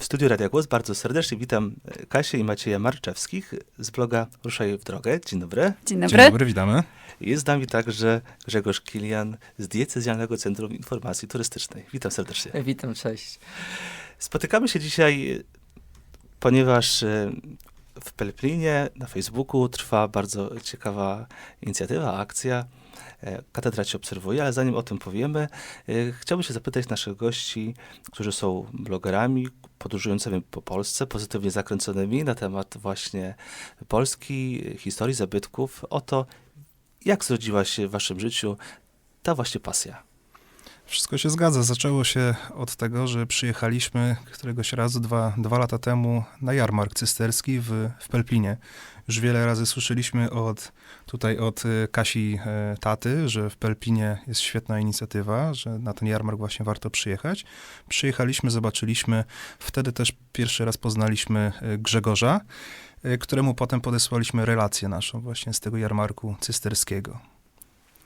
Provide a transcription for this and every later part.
W studiu Radia Głos bardzo serdecznie witam Kasię i Macieja Marczewskich z bloga Ruszaj w drogę. Dzień dobry. Dzień dobry. Dzień dobry, witamy. Jest z nami także Grzegorz Kilian z Diecezjalnego Centrum Informacji Turystycznej. Witam serdecznie. Witam, cześć. Spotykamy się dzisiaj, ponieważ e, w Pelplinie na Facebooku trwa bardzo ciekawa inicjatywa, akcja. E, Katedra Cię obserwuje, ale zanim o tym powiemy, e, chciałbym się zapytać naszych gości, którzy są blogerami, podróżującymi po Polsce, pozytywnie zakręconymi na temat właśnie Polski, historii zabytków, o to, jak zrodziła się w waszym życiu ta właśnie pasja. Wszystko się zgadza. Zaczęło się od tego, że przyjechaliśmy któregoś razu dwa, dwa lata temu na jarmark cysterski w, w Pelplinie. Już wiele razy słyszeliśmy od, tutaj od y, Kasi e, taty, że w Pelplinie jest świetna inicjatywa, że na ten jarmark właśnie warto przyjechać. Przyjechaliśmy, zobaczyliśmy, wtedy też pierwszy raz poznaliśmy e, Grzegorza, e, któremu potem podesłaliśmy relację naszą właśnie z tego jarmarku cysterskiego.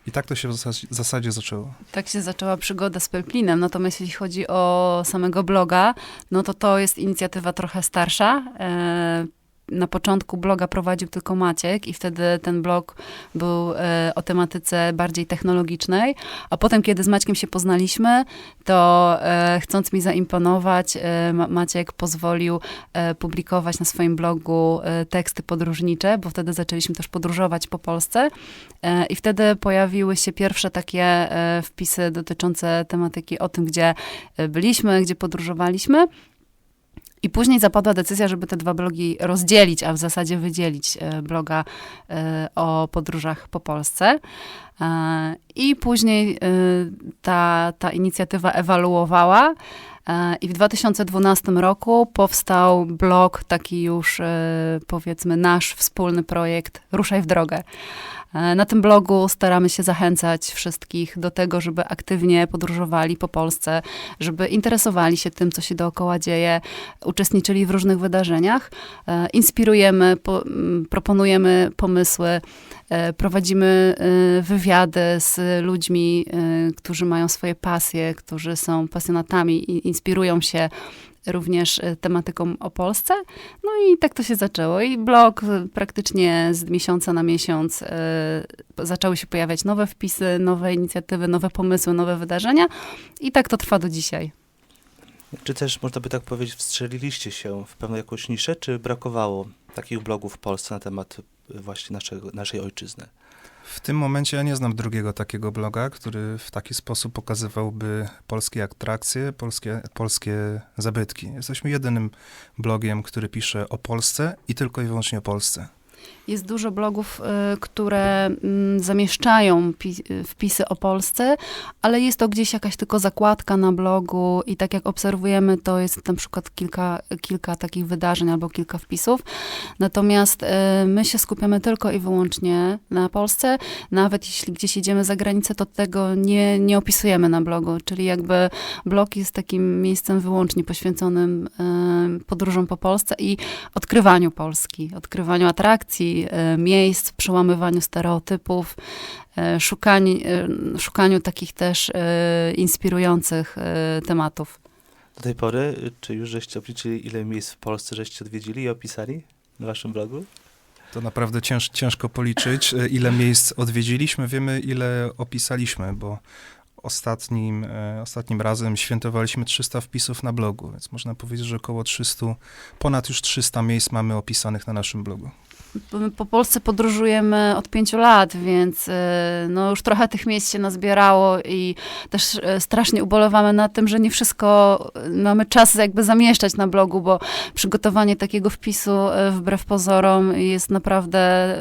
I tak to się w zasadzie, zaczęło. Tak się zaczęła przygoda z Pelplinem. Natomiast jeśli chodzi o samego bloga, no to to jest inicjatywa trochę starsza. E, na początku bloga prowadził tylko Maciek i wtedy ten blog był e, o tematyce bardziej technologicznej, a potem, kiedy z Maćkiem się poznaliśmy, to e, chcąc mi zaimponować, e, Ma- Maciek pozwolił publikować na swoim blogu teksty podróżnicze, bo wtedy zaczęliśmy też podróżować po Polsce i wtedy pojawiły się pierwsze takie wpisy dotyczące tematyki o tym, gdzie byliśmy, gdzie podróżowaliśmy. I później zapadła decyzja, żeby te dwa blogi rozdzielić, a w zasadzie wydzielić e, bloga e, o podróżach po Polsce. E, I później ta, ta inicjatywa ewaluowała. I w 2012 roku powstał blog, taki już powiedzmy nasz wspólny projekt Ruszaj w drogę. E, Na tym blogu staramy się zachęcać wszystkich do tego, żeby aktywnie podróżowali po Polsce, żeby interesowali się tym, co się dookoła dzieje, uczestniczyli w różnych wydarzeniach. E, Inspirujemy, po, m, proponujemy pomysły, e, prowadzimy wywiady z ludźmi, którzy mają swoje pasje, którzy są pasjonatami i inspirują się również e, tematyką o Polsce. No i tak to się zaczęło. I blog e, praktycznie z miesiąca na miesiąc e, zaczęły się pojawiać nowe wpisy, nowe inicjatywy, nowe pomysły, nowe wydarzenia. I tak to trwa do dzisiaj. Czy też, można by tak powiedzieć, wstrzeliliście się w pewną jakąś niszę, czy brakowało takich blogów w Polsce na temat y, właśnie naszego, naszej ojczyzny? W tym momencie ja nie znam drugiego takiego bloga, który w taki sposób pokazywałby polskie atrakcje, polskie, polskie zabytki. Jesteśmy jedynym blogiem, który pisze o Polsce i tylko i wyłącznie o Polsce. Jest dużo blogów, y, które mm, zamieszczają y, wpisy o Polsce, ale jest to gdzieś jakaś tylko zakładka na blogu i tak jak obserwujemy, to jest na przykład kilka, kilka takich wydarzeń albo kilka wpisów. Natomiast y, my się skupiamy tylko i wyłącznie na Polsce. Nawet jeśli gdzieś jedziemy za granicę, to tego nie, nie opisujemy na blogu, czyli jakby blog jest takim miejscem wyłącznie poświęconym podróżom po Polsce i odkrywaniu Polski, odkrywaniu atrakcji, e, miejsc, przełamywaniu stereotypów, e, szukaniu, e, szukaniu takich też inspirujących tematów. Do tej pory, y, czy już żeście obliczyli, ile miejsc w Polsce żeście odwiedzili i opisali na waszym blogu? To naprawdę cięż, ciężko policzyć, ile miejsc odwiedziliśmy. Wiemy, ile opisaliśmy, bo ostatnim, e, ostatnim razem świętowaliśmy 300 wpisów na blogu, więc można powiedzieć, że około 300, ponad już 300 miejsc mamy opisanych na naszym blogu. Po Polsce podróżujemy od pięciu lat, więc e, no już trochę tych miejsc się nazbierało i też e, strasznie ubolewamy nad tym, że nie wszystko e, mamy czas jakby zamieszczać na blogu, bo przygotowanie takiego wpisu wbrew pozorom jest naprawdę,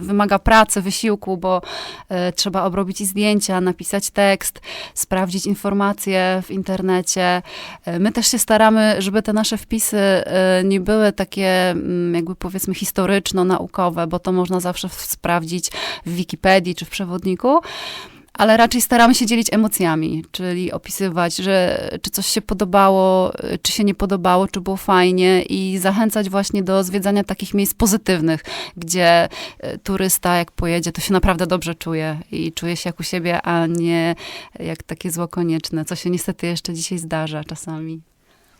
wymaga pracy, wysiłku, bo trzeba obrobić i zdjęcia, napisać tekst, sprawdzić informacje w internecie. My też się staramy, żeby te nasze wpisy nie były takie mm, jakby powiedzmy historyczno-naukowe, bo to można zawsze sprawdzić w Wikipedii czy w przewodniku. Ale raczej staramy się dzielić emocjami, czyli opisywać, że czy coś się podobało, czy się nie podobało, czy było fajnie i zachęcać właśnie do zwiedzania takich miejsc pozytywnych, gdzie y, turysta jak pojedzie, to się naprawdę dobrze czuje i czuje się jak u siebie, a nie jak takie zło konieczne, co się niestety jeszcze dzisiaj zdarza czasami.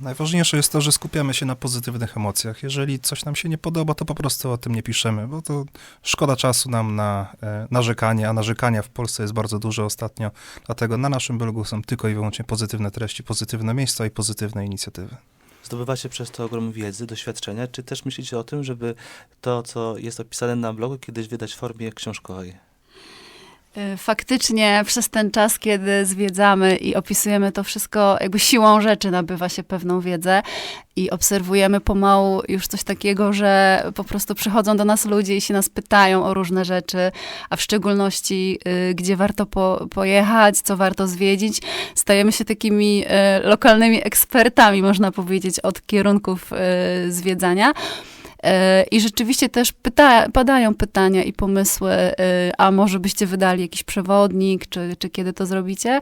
Najważniejsze jest to, że skupiamy się na pozytywnych emocjach. Jeżeli coś nam się nie podoba, to po prostu o tym nie piszemy, bo to szkoda czasu nam na e, narzekanie, a narzekania w Polsce jest bardzo dużo ostatnio. Dlatego na naszym blogu są tylko i wyłącznie pozytywne treści, pozytywne miejsca i pozytywne inicjatywy. Zdobywacie przez to ogrom wiedzy, doświadczenia, czy też myślicie o tym, żeby to, co jest opisane na blogu, kiedyś wydać w formie książkowej? Y, Faktycznie przez ten czas, kiedy zwiedzamy i opisujemy to wszystko, jakby siłą rzeczy nabywa się pewną wiedzę i obserwujemy pomału już coś takiego, że po prostu przychodzą do nas ludzie i się nas pytają o różne rzeczy, a w szczególności y, gdzie warto po, pojechać, co warto zwiedzić. Stajemy się takimi y, lokalnymi ekspertami, można powiedzieć, od kierunków zwiedzania. I rzeczywiście też pyta, padają pytania i pomysły, e, a może byście wydali jakiś przewodnik, czy, czy kiedy to zrobicie.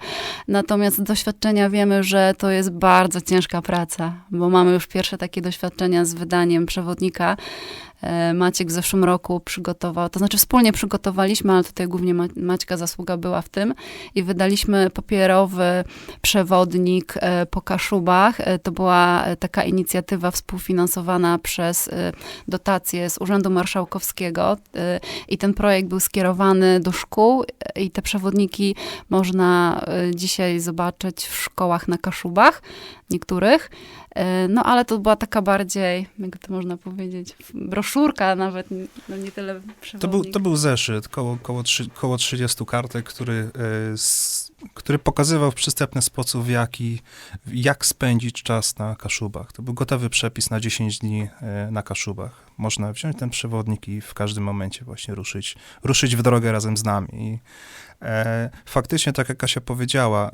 Natomiast z doświadczenia wiemy, że to jest bardzo ciężka praca, bo mamy już pierwsze takie doświadczenia z wydaniem przewodnika. E, Maciek w zeszłym roku przygotował, to znaczy wspólnie przygotowaliśmy, ale tutaj głównie Ma- Maćka zasługa była w tym i wydaliśmy papierowy przewodnik e, po Kaszubach. E, To była taka inicjatywa współfinansowana przez dotacje z Urzędu Marszałkowskiego i ten projekt był skierowany do szkół i te przewodniki można dzisiaj zobaczyć w szkołach na Kaszubach, niektórych. E, No ale to była taka bardziej, jak to można powiedzieć, broszurka nawet, no nie tyle przewodnik. To był, to był zeszyt, koło, koło, trzy, koło 30 kartek, który, e, który pokazywał w przystępny sposób, w jaki, jak spędzić czas na Kaszubach. To był gotowy przepis na 10 dni e, na Kaszubach. Można wziąć ten przewodnik i w każdym momencie właśnie ruszyć, ruszyć w drogę razem z nami. I, e, faktycznie, tak jak Kasia powiedziała,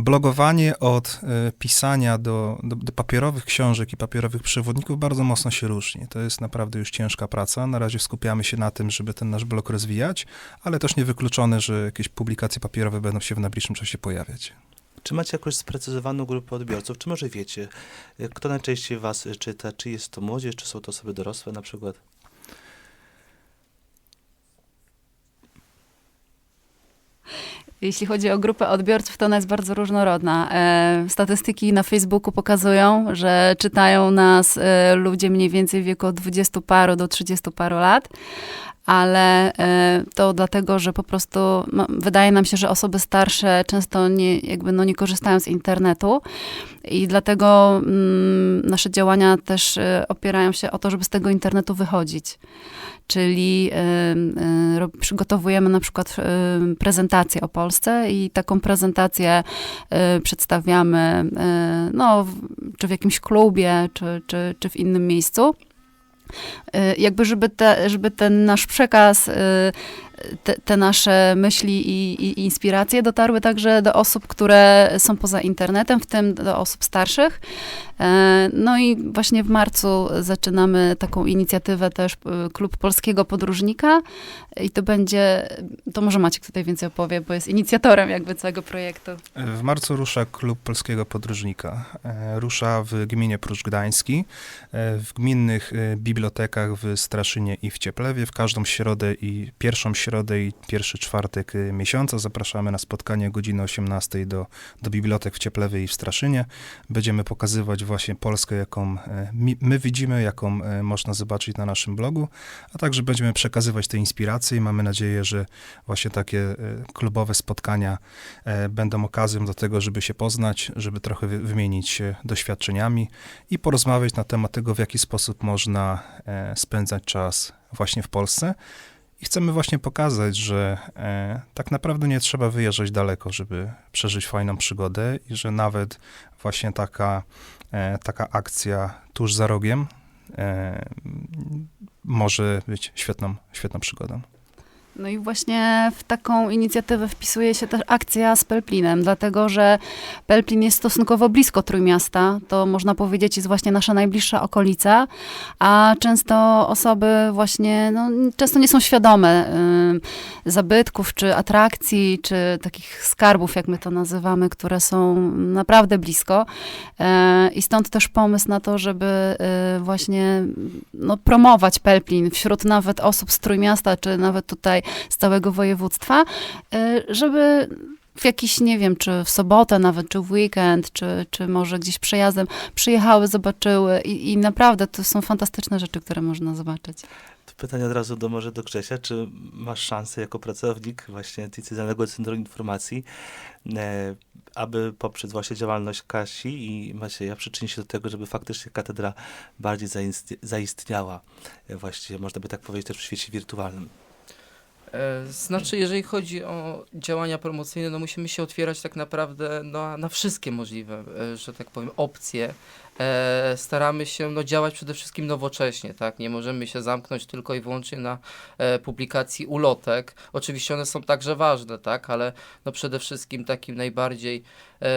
Blogowanie od e, pisania do, do, do papierowych książek i papierowych przewodników bardzo mocno się różni. To jest naprawdę już ciężka praca. Na razie skupiamy się na tym, żeby ten nasz blog rozwijać, ale też niewykluczone, że jakieś publikacje papierowe będą się w najbliższym czasie pojawiać. Czy macie jakąś sprecyzowaną grupę odbiorców, czy może wiecie, y, kto najczęściej was y, czyta, czy jest to młodzież, czy są to osoby dorosłe na przykład? Jeśli chodzi o grupę odbiorców, to ona jest bardzo różnorodna. E, statystyki na Facebooku pokazują, że czytają nas e, ludzie mniej więcej w wieku od 20 paru do 30 paru lat, ale e, to dlatego, że po prostu wydaje nam się, że osoby starsze często nie, jakby no nie korzystają z internetu i dlatego mm, nasze działania też e, opierają się o to, żeby z tego internetu wychodzić. Czyli y, y, przygotowujemy na przykład y, prezentację o Polsce i taką prezentację przedstawiamy no, czy w jakimś klubie, czy, czy, czy w innym miejscu. Y, Jakby, żeby, te, żeby ten nasz przekaz, y, te, te nasze myśli i, i inspiracje dotarły także do osób, które są poza internetem, w tym do osób starszych. E, No i właśnie w marcu zaczynamy taką inicjatywę też, y, Klub Polskiego Podróżnika i to będzie, to może Maciek tutaj więcej opowie, bo jest inicjatorem jakby całego projektu. W marcu rusza Klub Polskiego Podróżnika. E, Rusza w gminie Pruszcz Gdański, e, w gminnych e, bibliotekach w Straszynie i w Cieplewie. W każdą środę i pierwszą środę i pierwszy czwartek e, miesiąca zapraszamy na spotkanie o godzinie 18 do, do bibliotek w Cieplewie i w Straszynie. Będziemy pokazywać właśnie Polskę, jaką e, my widzimy, jaką e, można zobaczyć na naszym blogu, a także będziemy przekazywać te inspiracje i mamy nadzieję, że właśnie takie e, klubowe spotkania będą okazją do tego, żeby się poznać, żeby trochę wy- wymienić się doświadczeniami i porozmawiać na temat tego, w jaki sposób można spędzać czas właśnie w Polsce. I chcemy właśnie pokazać, że e, tak naprawdę nie trzeba wyjeżdżać daleko, żeby przeżyć fajną przygodę i że nawet właśnie taka, e, taka akcja tuż za rogiem e, może być świetną, świetną przygodą. No i właśnie w taką inicjatywę wpisuje się też akcja z Pelplinem, dlatego że Pelplin jest stosunkowo blisko Trójmiasta. To można powiedzieć jest właśnie nasza najbliższa okolica, a często osoby właśnie, no, często nie są świadome y, zabytków, czy atrakcji, czy takich skarbów, jak my to nazywamy, które są naprawdę blisko. E, I stąd też pomysł na to, żeby y, właśnie no, promować Pelplin wśród nawet osób z Trójmiasta, czy nawet tutaj z całego województwa, y, żeby w jakiś, nie wiem, czy w sobotę nawet, czy w weekend, czy, czy może gdzieś przejazdem, przyjechały, zobaczyły i, i naprawdę to są fantastyczne rzeczy, które można zobaczyć. To pytanie od razu do może do Grzesia, czy masz szansę jako pracownik właśnie Decyzyjnego Centrum Informacji, e, aby poprzez właśnie działalność Kasi i Macieja przyczynić się do tego, żeby faktycznie katedra bardziej zaist- zaistniała, e, właściwie można by tak powiedzieć też w świecie wirtualnym. E, Znaczy, jeżeli chodzi o działania promocyjne, no musimy się otwierać tak naprawdę no, na wszystkie możliwe, e, że tak powiem, opcje. E, staramy się no, działać przede wszystkim nowocześnie, tak? Nie możemy się zamknąć tylko i wyłącznie na e, publikacji ulotek. Oczywiście one są także ważne, tak? Ale no, przede wszystkim takim najbardziej, e,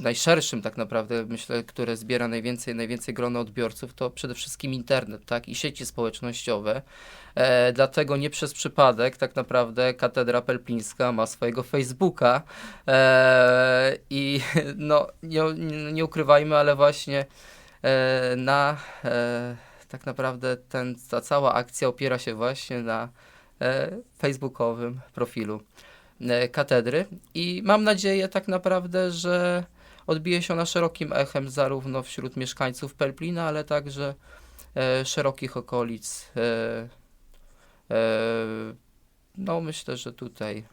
najszerszym tak naprawdę, myślę, które zbiera najwięcej, najwięcej grona odbiorców, to przede wszystkim internet, tak? I sieci społecznościowe. E, dlatego nie przez przypadek tak naprawdę Katedra Pelplińska ma swojego Facebooka e, i no nie, nie ukrywajmy, ale właśnie e, na e, tak naprawdę ten, ta cała akcja opiera się właśnie na e, facebookowym profilu katedry. I mam nadzieję tak naprawdę, że odbije się ona szerokim echem zarówno wśród mieszkańców Pelplina, ale także szerokich okolic No, myślę, że tutaj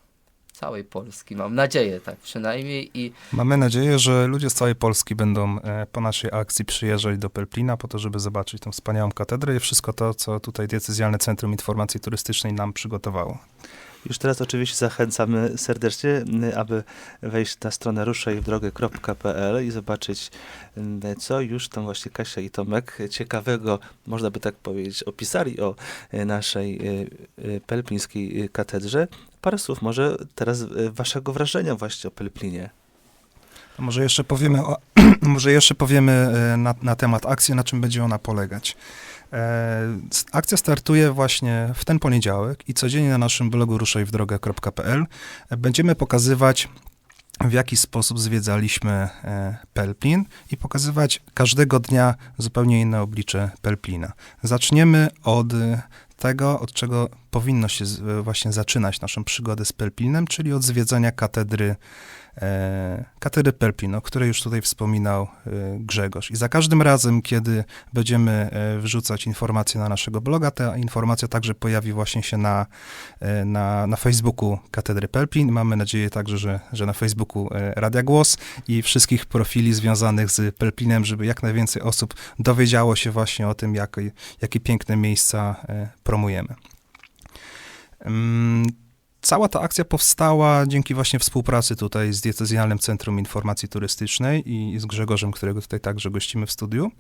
całej Polski, mam nadzieję, tak przynajmniej. I Mamy nadzieję, że ludzie z całej Polski będą e, po naszej akcji przyjeżdżać do Pelplina po to, żeby zobaczyć tą wspaniałą katedrę i wszystko to, co tutaj Decyzjalne Centrum Informacji Turystycznej nam przygotowało. Już teraz oczywiście zachęcamy serdecznie, aby wejść na stronę ruszajwdrogę.pl i zobaczyć, co już tam właśnie Kasia i Tomek ciekawego, można by tak powiedzieć, opisali o y, naszej pelplińskiej y, katedrze. Parę słów może teraz y, waszego wrażenia właśnie o Pelplinie. Może jeszcze powiemy, o, może jeszcze powiemy e, na, na temat akcji, na czym będzie ona polegać. E, Akcja startuje właśnie w ten poniedziałek i codziennie na naszym blogu ruszajwdrogę.pl będziemy pokazywać, w jaki sposób zwiedzaliśmy e, Pelplin i pokazywać każdego dnia zupełnie inne oblicze Pelplina. Zaczniemy od e, tego, od czego powinno się e, właśnie zaczynać naszą przygodę z Pelplinem, czyli od zwiedzania katedry e, katedry Pelplin, o której już tutaj wspominał e, Grzegorz. I za każdym razem, kiedy będziemy e, wrzucać informacje na naszego bloga, ta informacja także pojawi właśnie się na, na, na Facebooku Katedry Pelplin. Mamy nadzieję także, że, że na Facebooku Radia Głos i wszystkich profili związanych z Pelplinem, żeby jak najwięcej osób dowiedziało się właśnie o tym, jakie, jakie piękne miejsca promujemy. Mm, Cała ta akcja powstała dzięki właśnie współpracy tutaj z Diecezjalnym Centrum Informacji Turystycznej i z Grzegorzem, którego tutaj także gościmy w studiu.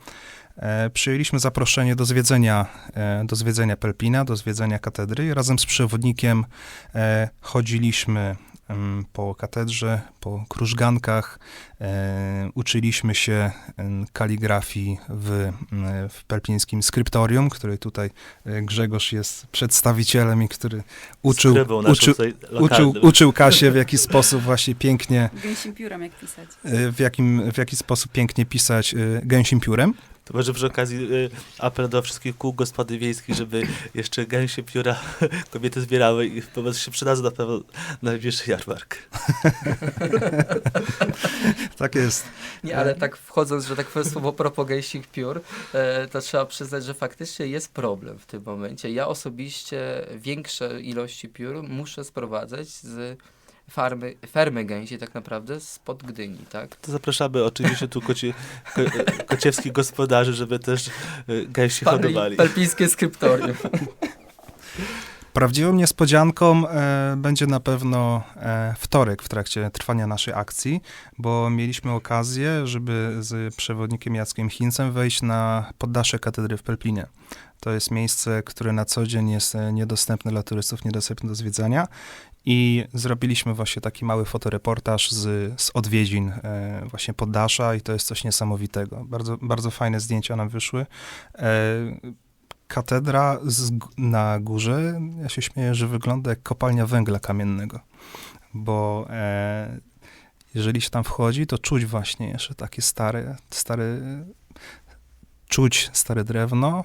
E, przyjęliśmy zaproszenie do zwiedzenia, e, do zwiedzenia Pelpina, do zwiedzenia katedry razem z przewodnikiem e, chodziliśmy po katedrze, po krużgankach, e, uczyliśmy się kaligrafii w, em, w pelpińskim skryptorium, który tutaj e, Grzegorz jest przedstawicielem i który uczył, uczył, uczył, uczył Kasię w jaki sposób właśnie pięknie, Gęsim piórem jak pisać. e, w, jakim, w jaki sposób pięknie pisać e, gęsim piórem. To może przy okazji y, apel do wszystkich kół gospody wiejskich, żeby jeszcze gęsie pióra kobiety zbierały i po prostu się przydadzą na pewno na najbliższy jarmark. Tak jest. nie, ale tak wchodząc, że tak powiem słowo propos gęsich piór, e, to trzeba przyznać, że faktycznie jest problem w tym momencie. Ja osobiście większe ilości piór muszę sprowadzać z farmy, fermy gęsi tak naprawdę spod Gdyni, tak? To zapraszamy oczywiście tu koci, ko, kociewskich gospodarzy, żeby też y, gęsi Farmy hodowali. Pelpińskie skryptorium. Prawdziwą niespodzianką e, będzie na pewno e, wtorek w trakcie trwania naszej akcji, bo mieliśmy okazję, żeby z przewodnikiem Jackiem Chincem wejść na poddasze katedry w Pelplinie. To jest miejsce, które na co dzień jest e, niedostępne dla turystów, niedostępne do zwiedzania. I zrobiliśmy właśnie taki mały fotoreportaż z, z odwiedzin e, właśnie poddasza i to jest coś niesamowitego. Bardzo, bardzo fajne zdjęcia nam wyszły. E, katedra z, na górze, ja się śmieję, że wygląda jak kopalnia węgla kamiennego, bo e, jeżeli się tam wchodzi, to czuć właśnie jeszcze takie stare, stare czuć stare drewno,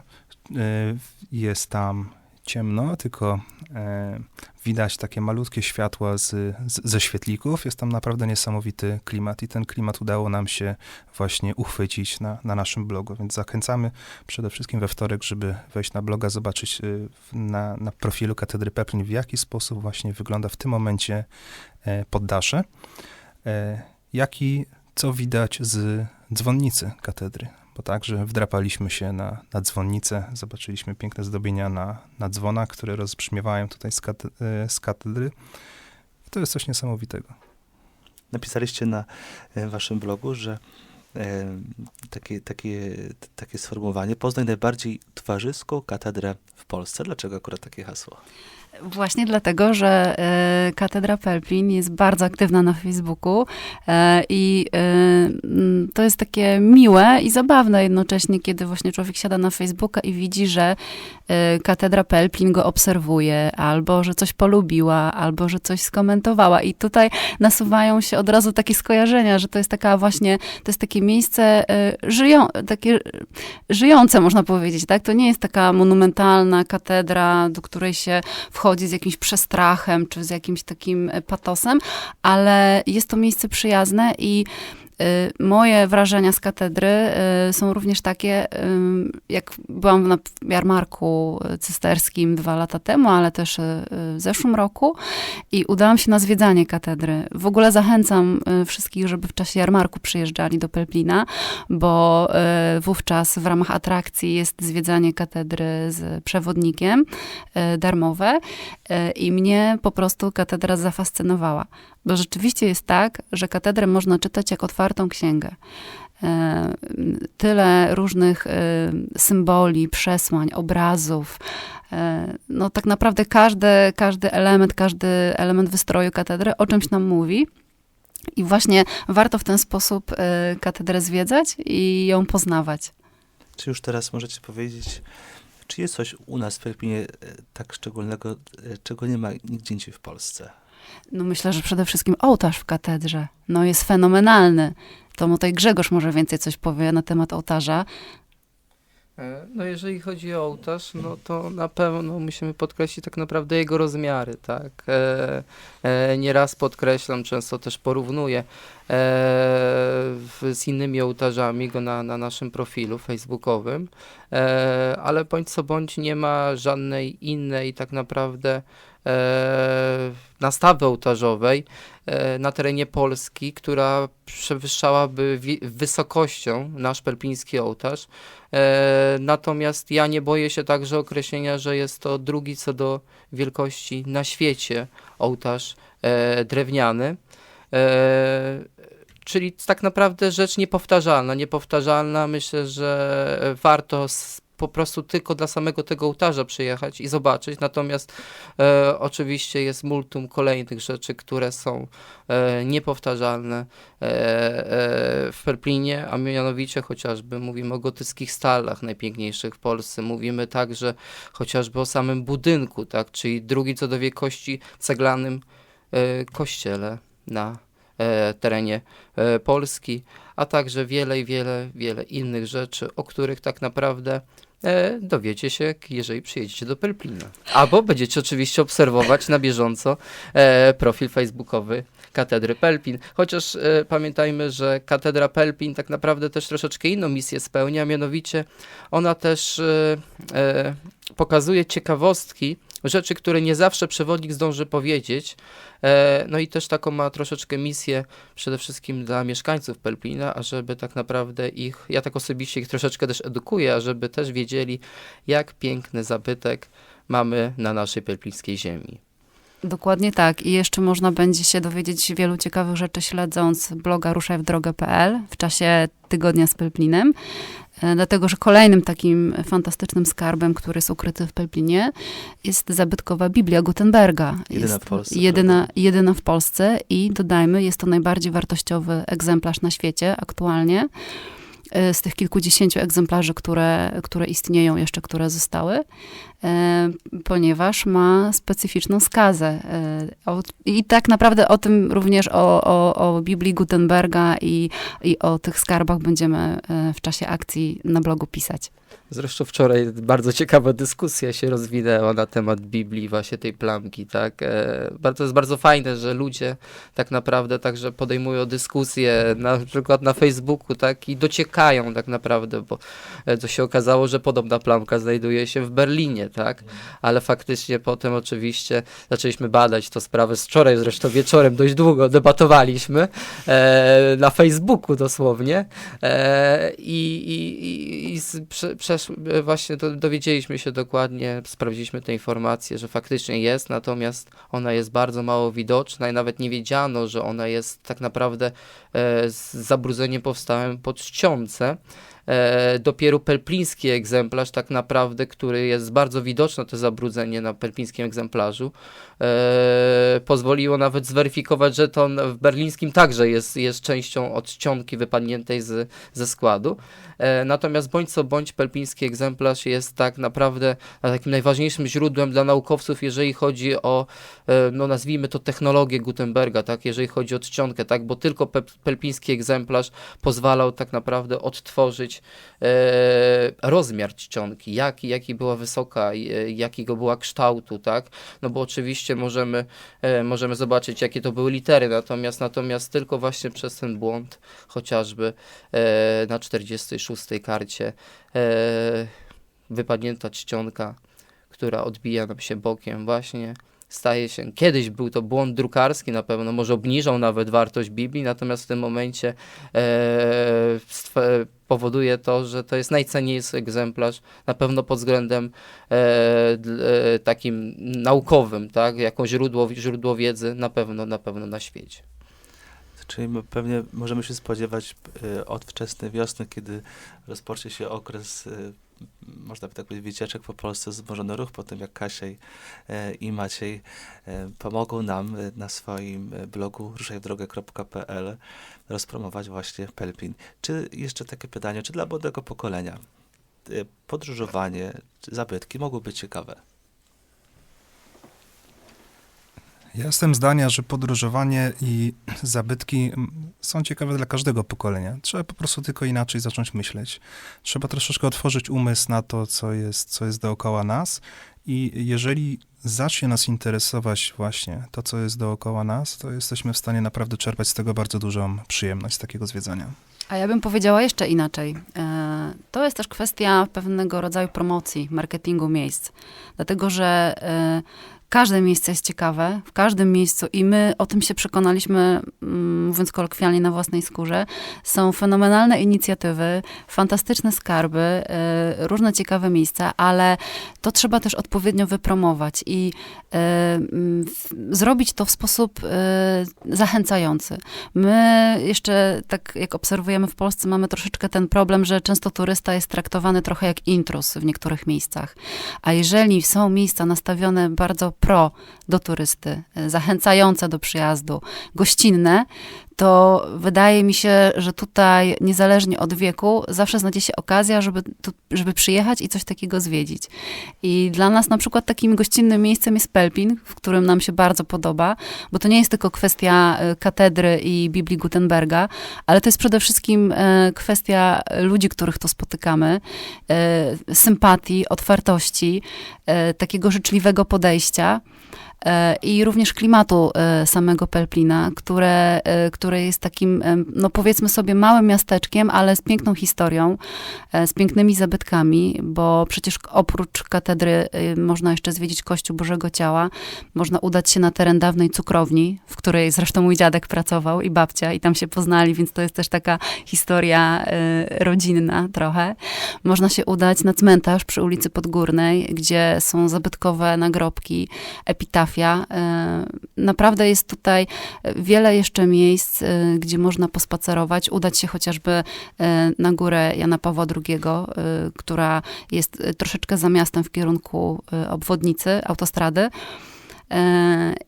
e, jest tam ciemno, tylko e, widać takie malutkie światła z, z, ze świetlików. Jest tam naprawdę niesamowity klimat i ten klimat udało nam się właśnie uchwycić na, na naszym blogu, więc zachęcamy przede wszystkim we wtorek, żeby wejść na bloga, zobaczyć y, na, na profilu Katedry Peplin, w jaki sposób właśnie wygląda w tym momencie e, poddasze, e, jak i co widać z dzwonnicy katedry, bo także wdrapaliśmy się na, na dzwonnicę, zobaczyliśmy piękne zdobienia na, na dzwonach, które rozbrzmiewają tutaj z, kate, e, z katedry. To jest coś niesamowitego. Napisaliście na e, waszym blogu, że e, takie, takie, takie sformułowanie Poznań najbardziej towarzyską katedrę w Polsce. Dlaczego akurat takie hasło? Właśnie dlatego, że e, Katedra Pelplin jest bardzo aktywna na Facebooku e, i e, to jest takie miłe i zabawne jednocześnie, kiedy właśnie człowiek siada na Facebooka i widzi, że Katedra Pelplin go obserwuje, albo że coś polubiła, albo że coś skomentowała. I tutaj nasuwają się od razu takie skojarzenia, że to jest taka właśnie, to jest takie miejsce żyją, takie żyjące, można powiedzieć, tak? To nie jest taka monumentalna katedra, do której się wchodzi z jakimś przestrachem, czy z jakimś takim e, patosem, ale jest to miejsce przyjazne i moje wrażenia z katedry y, są również takie, y, jak byłam na jarmarku cysterskim dwa lata temu, ale też y, w zeszłym roku i udałam się na zwiedzanie katedry. W ogóle zachęcam y, wszystkich, żeby w czasie jarmarku przyjeżdżali do Pelplina, bo y, wówczas w ramach atrakcji jest zwiedzanie katedry z przewodnikiem y, darmowe y, i mnie po prostu katedra zafascynowała. Bo rzeczywiście jest tak, że katedrę można czytać jak otwartą księgę. E, Tyle różnych e, symboli, przesłań, obrazów. E, No tak naprawdę każdy, każdy element, każdy element wystroju katedry o czymś nam mówi. I właśnie warto w ten sposób katedrę zwiedzać i ją poznawać. Czy już teraz możecie powiedzieć, czy jest coś u nas w Perpinie tak szczególnego, czego nie ma nigdzie indziej w Polsce? No myślę, że przede wszystkim ołtarz w katedrze. No jest fenomenalny. To tutaj Grzegorz może więcej coś powie na temat ołtarza. E, No jeżeli chodzi o ołtarz, no to na pewno musimy podkreślić tak naprawdę jego rozmiary, tak. E, e, nieraz podkreślam, często też porównuję e, w, z innymi ołtarzami go na, na naszym profilu facebookowym, e, ale bądź co bądź nie ma żadnej innej tak naprawdę e, nastawy ołtarzowej e, na terenie Polski, która przewyższałaby wysokością nasz pelpiński ołtarz. E, natomiast ja nie boję się także określenia, że jest to drugi co do wielkości na świecie ołtarz drewniany. Czyli tak naprawdę rzecz niepowtarzalna. Niepowtarzalna, myślę, że warto po prostu tylko dla samego tego ołtarza przyjechać i zobaczyć. Natomiast e, oczywiście jest multum kolejnych rzeczy, które są e, niepowtarzalne e, e, w Perplinie, a mianowicie chociażby mówimy o gotyckich stalach najpiękniejszych w Polsce. Mówimy także chociażby o samym budynku, tak, czyli drugi co do wielkości ceglanym e, kościele na e, terenie e, Polski, a także wiele wiele, wiele innych rzeczy, o których tak naprawdę dowiecie się, jeżeli przyjedziecie do Pelplina. Albo będziecie oczywiście obserwować na bieżąco e, profil facebookowy Katedry Pelpin. Chociaż e, pamiętajmy, że Katedra Pelpin tak naprawdę też troszeczkę inną misję spełnia, mianowicie ona też e, e, pokazuje ciekawostki, rzeczy, które nie zawsze przewodnik zdąży powiedzieć. No i też taką ma troszeczkę misję przede wszystkim dla mieszkańców Pelplina, ażeby tak naprawdę ich, ja tak osobiście ich troszeczkę też edukuję, ażeby też wiedzieli, jak piękny zabytek mamy na naszej pelplińskiej ziemi. Dokładnie tak. I jeszcze można będzie się dowiedzieć wielu ciekawych rzeczy śledząc bloga ruszajwdrogę.pl w czasie tygodnia z Pelplinem. E, Dlatego, że kolejnym takim fantastycznym skarbem, który jest ukryty w Pelplinie, jest zabytkowa Biblia Gutenberga. Jedyna jest w Polsce, Jedyna, jedyna w Polsce i dodajmy, jest to najbardziej wartościowy egzemplarz na świecie aktualnie. E, Z tych kilkudziesięciu egzemplarzy, które, które istnieją jeszcze, które zostały. E, ponieważ ma specyficzną skazę. E, I tak naprawdę o tym również o, o, o Biblii Gutenberga i, i o tych skarbach będziemy e, w czasie akcji na blogu pisać. Zresztą wczoraj bardzo ciekawa dyskusja się rozwinęła na temat Biblii, właśnie tej plamki, tak. To jest bardzo fajne, że ludzie tak naprawdę także podejmują dyskusje, na przykład na Facebooku, tak, i dociekają tak naprawdę, bo to się okazało, że podobna plamka znajduje się w Berlinie, tak, ale faktycznie potem oczywiście zaczęliśmy badać tę sprawę, wczoraj zresztą wieczorem dość długo debatowaliśmy e, na Facebooku dosłownie. E, i, i, i, z, prze, przesz, właśnie do, dowiedzieliśmy się dokładnie, sprawdziliśmy te informacje, że faktycznie jest, natomiast ona jest bardzo mało widoczna i nawet nie wiedziano, że ona jest tak naprawdę e, z zabrudzeniem powstałym pod czcionce. E, dopiero pelpliński egzemplarz, tak naprawdę, który jest bardzo widoczne, to zabrudzenie na pelplińskim egzemplarzu, e, pozwoliło nawet zweryfikować, że to w berlińskim także jest, jest częścią od czcionki wypadniętej z, ze składu. E, natomiast bądź co bądź pelpiński egzemplarz jest tak naprawdę takim najważniejszym źródłem dla naukowców, jeżeli chodzi o, no nazwijmy to technologię Gutenberga, tak, jeżeli chodzi o czcionkę, tak, bo tylko pe, pelpiński egzemplarz pozwalał tak naprawdę odtworzyć e, rozmiar czcionki, jaki, jaki była wysoka, e, jakiego była kształtu, tak, no bo oczywiście możemy, e, możemy zobaczyć, jakie to były litery, natomiast, natomiast tylko właśnie przez ten błąd, chociażby na 46 karcie wypadnięta czcionka, która odbija nam się bokiem właśnie, staje się, kiedyś był to błąd drukarski na pewno, może obniżał nawet wartość Biblii, natomiast w tym momencie e, powoduje to, że to jest najcenniejszy egzemplarz, na pewno pod względem e, e, takim naukowym, tak, jako źródło, źródło wiedzy na pewno, na pewno na świecie. Czyli pewnie możemy się spodziewać y, od wczesnej wiosny, kiedy rozpocznie się okres, y, można by tak powiedzieć, wycieczek po Polsce wzmożony ruch, po tym jak Kasia i, e, Maciej e, pomogą nam y, na swoim e, blogu ruszajwdrogę.pl rozpromować właśnie Pelpin. Czy jeszcze takie pytanie, czy dla młodego pokolenia podróżowanie, zabytki mogą być ciekawe? Ja jestem zdania, że podróżowanie i zabytki mm, są ciekawe dla każdego pokolenia. Trzeba po prostu tylko inaczej zacząć myśleć. Trzeba troszeczkę otworzyć umysł na to, co jest, co jest dookoła nas. I jeżeli zacznie nas interesować właśnie to, co jest dookoła nas, to jesteśmy w stanie naprawdę czerpać z tego bardzo dużą przyjemność, z takiego zwiedzania. A ja bym powiedziała jeszcze inaczej. E, To jest też kwestia pewnego rodzaju promocji, marketingu miejsc. Dlatego, że e, każde miejsce jest ciekawe, w każdym miejscu i my o tym się przekonaliśmy, mm, mówiąc kolokwialnie, na własnej skórze. Są fenomenalne inicjatywy, fantastyczne skarby, e, różne ciekawe miejsca, ale to trzeba też odpowiednio wypromować i e, mm, zrobić to w sposób e, zachęcający. My jeszcze, tak jak obserwujemy w Polsce, mamy troszeczkę ten problem, że często turysta jest traktowany trochę jak intrus w niektórych miejscach. A jeżeli są miejsca nastawione bardzo pro do turysty, e, zachęcające do przyjazdu, gościnne, to wydaje mi się, że tutaj niezależnie od wieku zawsze znajdzie się okazja, żeby, tu, żeby przyjechać i coś takiego zwiedzić. I dla nas na przykład takim gościnnym miejscem jest Pelpin, w którym nam się bardzo podoba, bo to nie jest tylko kwestia e, katedry i Biblii Gutenberga, ale to jest przede wszystkim e, kwestia ludzi, których tu spotykamy, e, sympatii, otwartości, takiego życzliwego podejścia i również klimatu e, samego Pelplina, które, e, które jest takim, e, no powiedzmy sobie, małym miasteczkiem, ale z piękną historią, z pięknymi zabytkami, bo przecież oprócz katedry można jeszcze zwiedzić Kościół Bożego Ciała, można udać się na teren dawnej cukrowni, w której zresztą mój dziadek pracował i babcia i tam się poznali, więc to jest też taka historia rodzinna trochę. Można się udać na cmentarz przy ulicy Podgórnej, gdzie są zabytkowe nagrobki, epitafia. E, Naprawdę jest tutaj wiele jeszcze miejsc, e, gdzie można pospacerować, udać się chociażby e, na górę Jana Pawła II, która jest troszeczkę za miastem w kierunku obwodnicy, autostrady.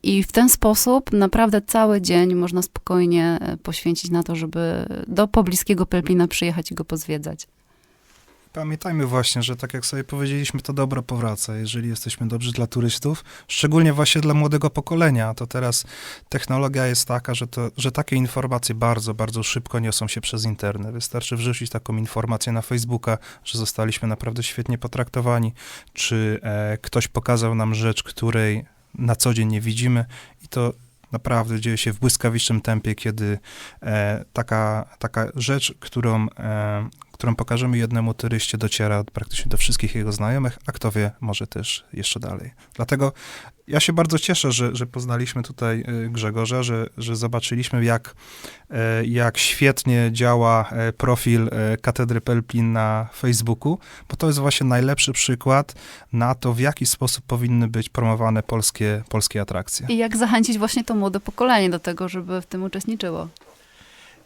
I w ten sposób naprawdę cały dzień można spokojnie poświęcić na to, żeby do pobliskiego Pelplina przyjechać i go pozwiedzać. Pamiętajmy właśnie, że tak jak sobie powiedzieliśmy, to dobro powraca, jeżeli jesteśmy dobrzy dla turystów, szczególnie właśnie dla młodego pokolenia, to teraz technologia jest taka, że, to, że takie informacje bardzo, bardzo szybko niosą się przez internet. Wystarczy wrzucić taką informację na Facebooka, że zostaliśmy naprawdę świetnie potraktowani, czy e, ktoś pokazał nam rzecz, której na co dzień nie widzimy i to naprawdę dzieje się w błyskawicznym tempie, kiedy e, taka, taka rzecz, którą, e, którą pokażemy jednemu turyście, dociera praktycznie do wszystkich jego znajomych, a kto wie, może też jeszcze dalej. Dlatego ja się bardzo cieszę, że, że poznaliśmy tutaj e, Grzegorza, że, że zobaczyliśmy, jak, e, jak świetnie działa e, profil Katedry Pelplin na Facebooku, bo to jest właśnie najlepszy przykład na to, w jaki sposób powinny być promowane polskie, polskie atrakcje. I jak zachęcić właśnie to młode pokolenie do tego, żeby w tym uczestniczyło.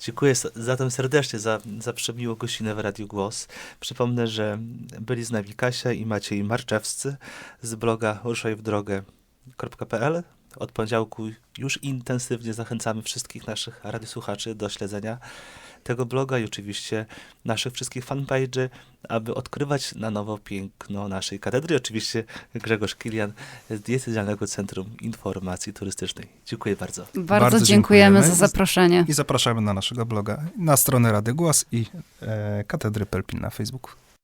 Dziękuję zatem serdecznie za, za przemiłą gościnę w Radiu Głos. Przypomnę, że byli z nami Kasia i Maciej Marczewscy z bloga ruszajwdrogę.pl. Od poniedziałku już intensywnie zachęcamy wszystkich naszych radiosłuchaczy do śledzenia tego bloga i oczywiście naszych wszystkich fanpage'y, aby odkrywać na nowo piękno naszej katedry. Oczywiście Grzegorz Kilian z Diecezjalnego Centrum Informacji Turystycznej. Dziękuję bardzo. Bardzo, Bardzo dziękujemy, dziękujemy. za zaproszenie. I zapraszamy na naszego bloga, na stronę Rady Głos i e, Katedry Pelplin na Facebooku.